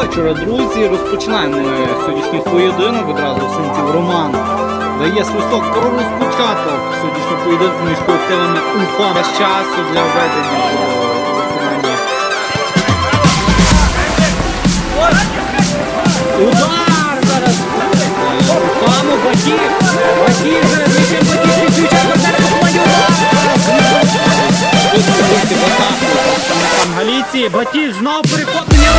вечора, друзі. Розпочинаємо ми сьогоднішній поєдинок. Одразу синців Роман дає свисток про розпочаток сьогоднішнього поєдинку між колективами УФА без часу для введення. Удар зараз! Е, Уфану Батів! Батів зараз Галіції. Батів знову перехоплення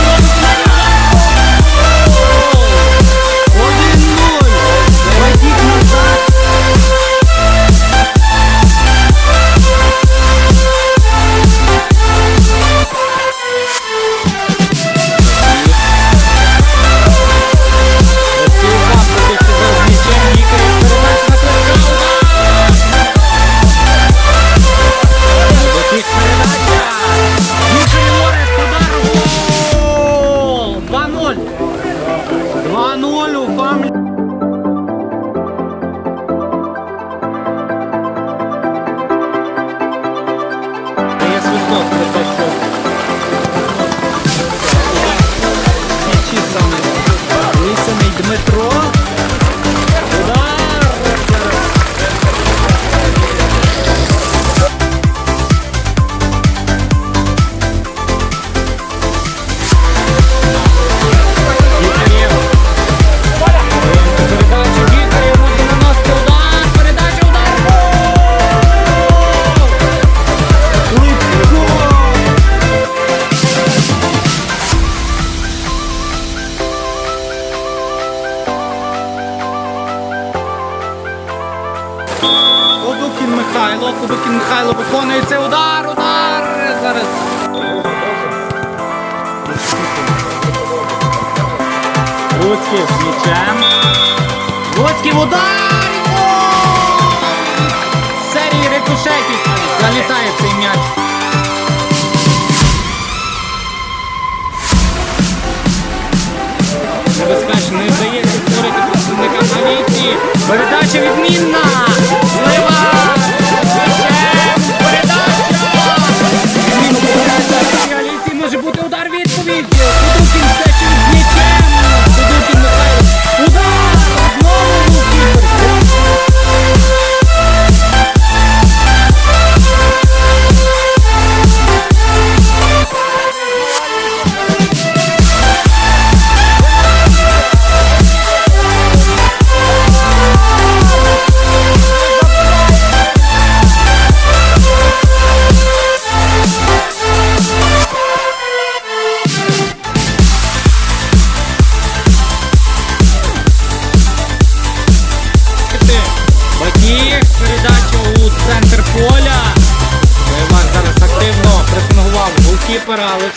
2-0. 2-0 у фамілі. Є свисток про Дмитро. Михайло, Кудукін Михайло виконує цей удар, удар! Зараз. Луцький з м'ячем. Луцький удар! Серії рикошетів залітає цей м'яч. Небезпечно не вдається створити представника Галіції. Передача відмінна!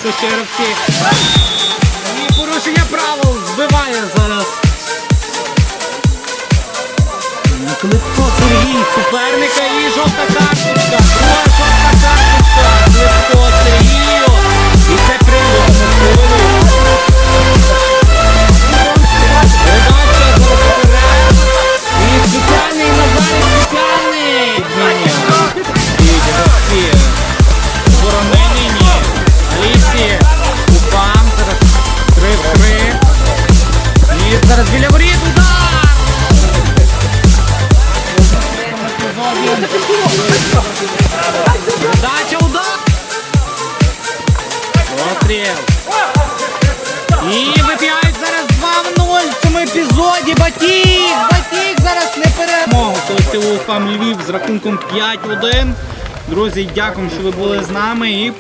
Все черевці. І порушення правил збиває зараз. Клитко Сергій, суперника і жовта карточка. Постріл. І вип'яють зараз 2-0 в цьому епізоді. Батіг! Батіг зараз не перемогу. Колективу ФАМ Львів з рахунком 5-1. Друзі, дякуємо, що ви були з нами. І